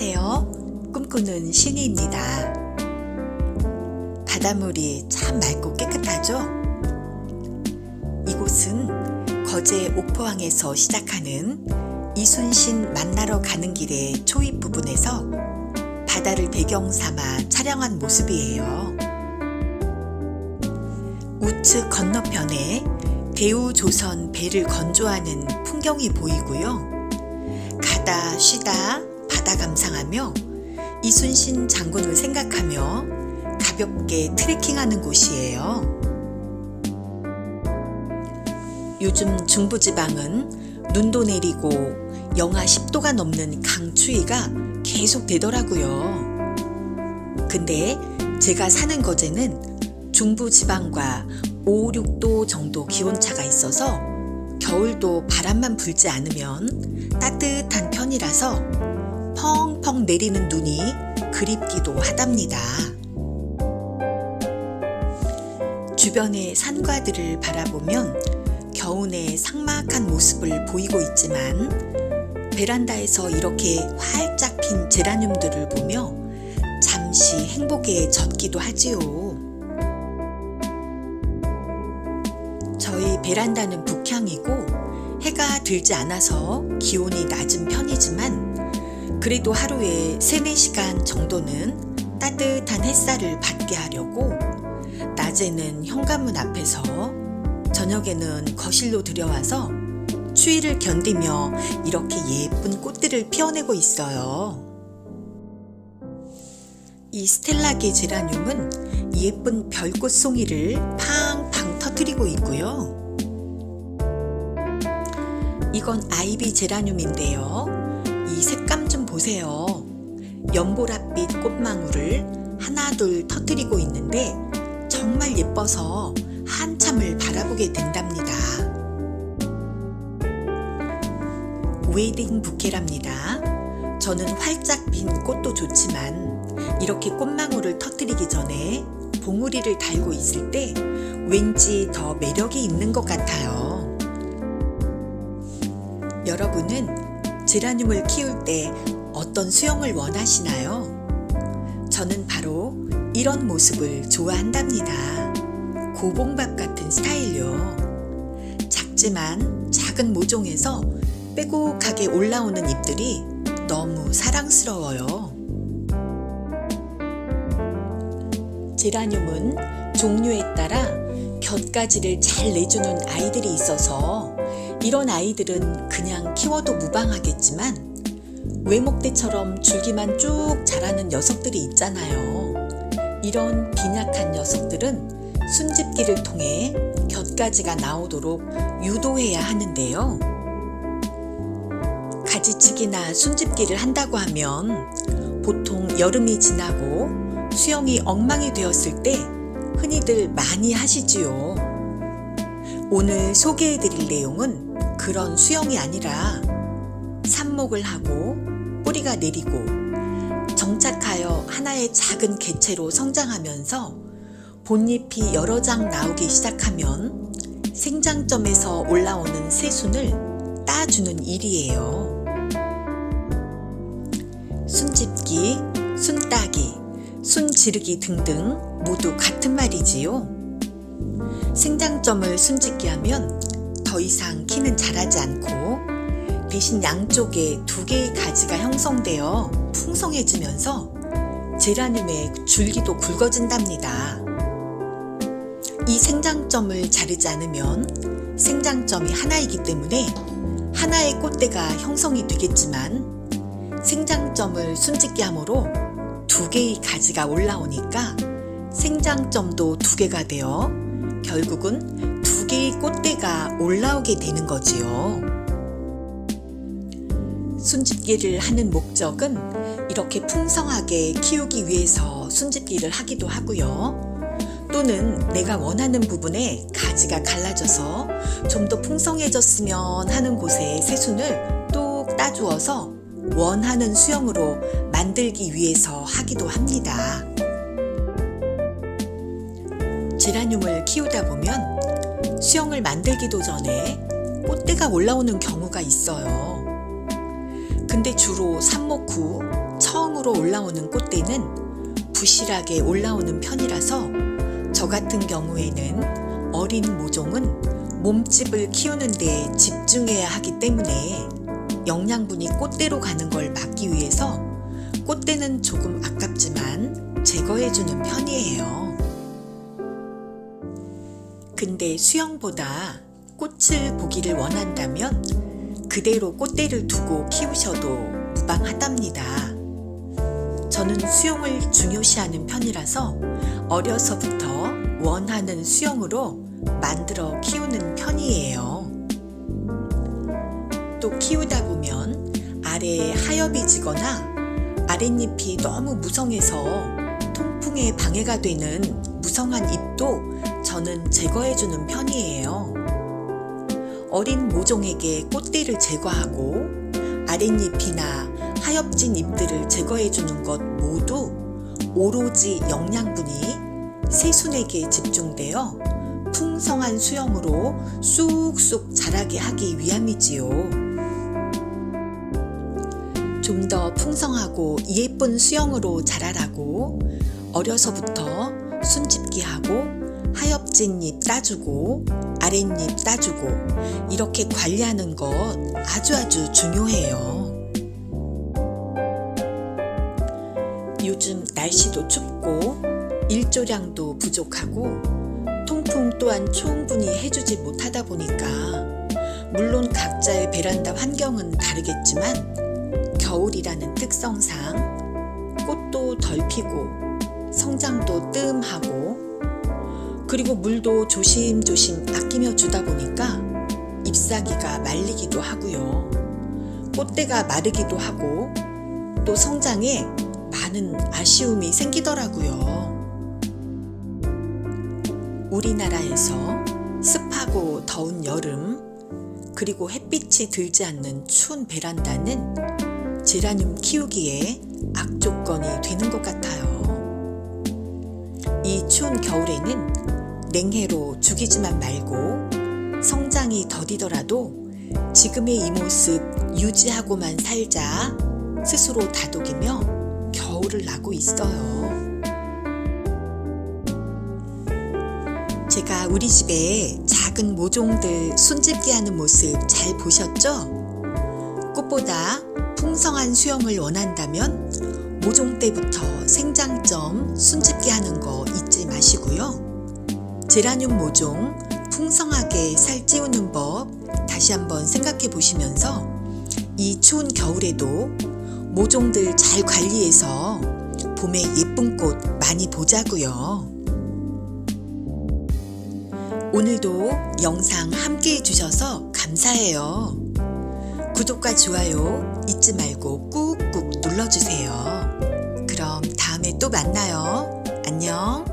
안녕하세요. 꿈꾸는 신이입니다. 바닷물이 참 맑고 깨끗하죠? 이곳은 거제 옥포항에서 시작하는 이순신 만나러 가는 길의 초입 부분에서 바다를 배경 삼아 촬영한 모습이에요. 우측 건너편에 대우조선 배를 건조하는 풍경이 보이고요. 가다 쉬다 바다 감상하며 이순신 장군을 생각하며 가볍게 트레킹하는 곳이에요. 요즘 중부지방은 눈도 내리고 영하 10도가 넘는 강추위가 계속 되더라고요. 근데 제가 사는 거제는 중부지방과 5, 6도 정도 기온차가 있어서 겨울도 바람만 불지 않으면 따뜻한 편이라서 펑펑 내리는 눈이 그립기도 하답니다. 주변의 산과들을 바라보면 겨우내 삭막한 모습을 보이고 있지만 베란다에서 이렇게 활짝 핀 제라늄들을 보며 잠시 행복에 젖기도 하지요. 저희 베란다는 북향이고 해가 들지 않아서 기온이 낮은 편이지만 그래도 하루에 3, 4시간 정도는 따뜻한 햇살을 받게 하려고 낮에는 현관문 앞에서 저녁에는 거실로 들여와서 추위를 견디며 이렇게 예쁜 꽃들을 피워내고 있어요. 이 스텔라계 제라늄은 예쁜 별꽃 송이를 팡팡 터트리고 있고요. 이건 아이비 제라늄인데요. 이좀 보세요. 연보랏빛 꽃망울을 하나 둘 터트리고 있는데 정말 예뻐서 한참을 바라보게 된답니다. 웨딩 부케랍니다. 저는 활짝 핀 꽃도 좋지만 이렇게 꽃망울을 터뜨리기 전에 봉우리를 달고 있을 때 왠지 더 매력이 있는 것 같아요. 여러분은 제라늄을 키울 때 어떤 수영을 원하시나요? 저는 바로 이런 모습을 좋아한답니다. 고봉밥 같은 스타일요. 작지만 작은 모종에서 빼곡하게 올라오는 잎들이 너무 사랑스러워요. 제라늄은 종류에 따라 곁가지를 잘 내주는 아이들이 있어서 이런 아이들은 그냥 키워도 무방하겠지만 외목대처럼 줄기만 쭉 자라는 녀석들이 있잖아요. 이런 빈약한 녀석들은 순집기를 통해 곁가지가 나오도록 유도해야 하는데요. 가지치기나 순집기를 한다고 하면 보통 여름이 지나고 수영이 엉망이 되었을 때 흔히들 많이 하시지요. 오늘 소개해 드릴 내용은 그런 수영이 아니라 삽목을 하고 뿌리가 내리고 정착하여 하나의 작은 개체로 성장하면서 본잎이 여러 장 나오기 시작하면 생장점에서 올라오는 새순을 따주는 일이에요. 순집기, 순따기, 순지르기 등등 모두 같은 말이지요. 생장점을 순짓기 하면 더 이상 키는 자라지 않고 대신 양쪽에 두 개의 가지가 형성되어 풍성해지면서 제라늄의 줄기도 굵어진답니다. 이 생장점을 자르지 않으면 생장점이 하나이기 때문에 하나의 꽃대가 형성이 되겠지만 생장점을 순짓기 함으로 두 개의 가지가 올라오니까 생장점도 두 개가 되어 결국은 두 개의 꽃대가 올라오게 되는 거지요. 순집기를 하는 목적은 이렇게 풍성하게 키우기 위해서 순집기를 하기도 하고요. 또는 내가 원하는 부분에 가지가 갈라져서 좀 더 풍성해졌으면 하는 곳에 새순을 뚝 따주어서 원하는 수영으로 만들기 위해서 하기도 합니다. 제라늄을 키우다 보면 수영을 만들기도 전에 꽃대가 올라오는 경우가 있어요. 근데 주로 삽목 후 수영으로 올라오는 꽃대는 부실하게 올라오는 편이라서 저 같은 경우에는 어린 모종은 몸집을 키우는 데 집중해야 하기 때문에 영양분이 꽃대로 가는 걸 막기 위해서 꽃대는 조금 아깝지만 제거해주는 편이에요. 근데 수영보다 꽃을 보기를 원한다면 그대로 꽃대를 두고 키우셔도 무방하답니다. 저는 수영을 중요시하는 편이라서 어려서부터 원하는 수영으로 만들어 키우는 편이에요. 또 키우다 보면 아래에 하엽이 지거나 아랫잎이 너무 무성해서 통풍에 방해가 되는 무성한 잎도 저는 제거해주는 편이에요. 어린 모종에게 꽃대를 제거하고 아랫잎이나 하엽진 잎들을 제거해 주는 것 모두 오로지 영양분이 새순에게 집중되어 풍성한 수영으로 쑥쑥 자라게 하기 위함이지요. 좀 더 풍성하고 예쁜 수영으로 자라라고 어려서부터 순집기하고 하엽진 잎 따주고 아랫잎 따주고 이렇게 관리하는 것 아주 아주 중요해요. 요즘 날씨도 춥고 일조량도 부족하고 통풍 또한 충분히 해주지 못하다 보니까 물론 각자의 베란다 환경은 다르겠지만 겨울이라는 특성상 꽃도 덜 피고 성장도 뜸하고 그리고 물도 조심조심 아끼며 주다 보니까 잎사귀가 말리기도 하고요. 꽃대가 마르기도 하고 또 성장에 많은 아쉬움이 생기더라고요. 우리나라에서 습하고 더운 여름 그리고 햇빛이 들지 않는 추운 베란다는 제라늄 키우기에 악조건이 되는 것 같아요. 이 추운 겨울에는 냉해로 죽이지만 말고 성장이 더디더라도 지금의 이 모습 유지하고만 살자 스스로 다독이며 겨울을 나고 있어요. 제가 우리 집에 작은 모종들 손짓기 하는 모습 잘 보셨죠? 꽃보다 풍성한 수영을 원한다면 모종 때부터 생장점 순집기 하는 거 잊지 마시고요. 제라늄 모종 풍성하게 살 찌우는 법 다시 한번 생각해 보시면서 이 추운 겨울에도 모종들 잘 관리해서 봄에 예쁜 꽃 많이 보자고요. 오늘도 영상 함께 해주셔서 감사해요. 구독과 좋아요 잊지 말고 꾹꾹 눌러주세요. 그럼 다음에 또 만나요. 안녕.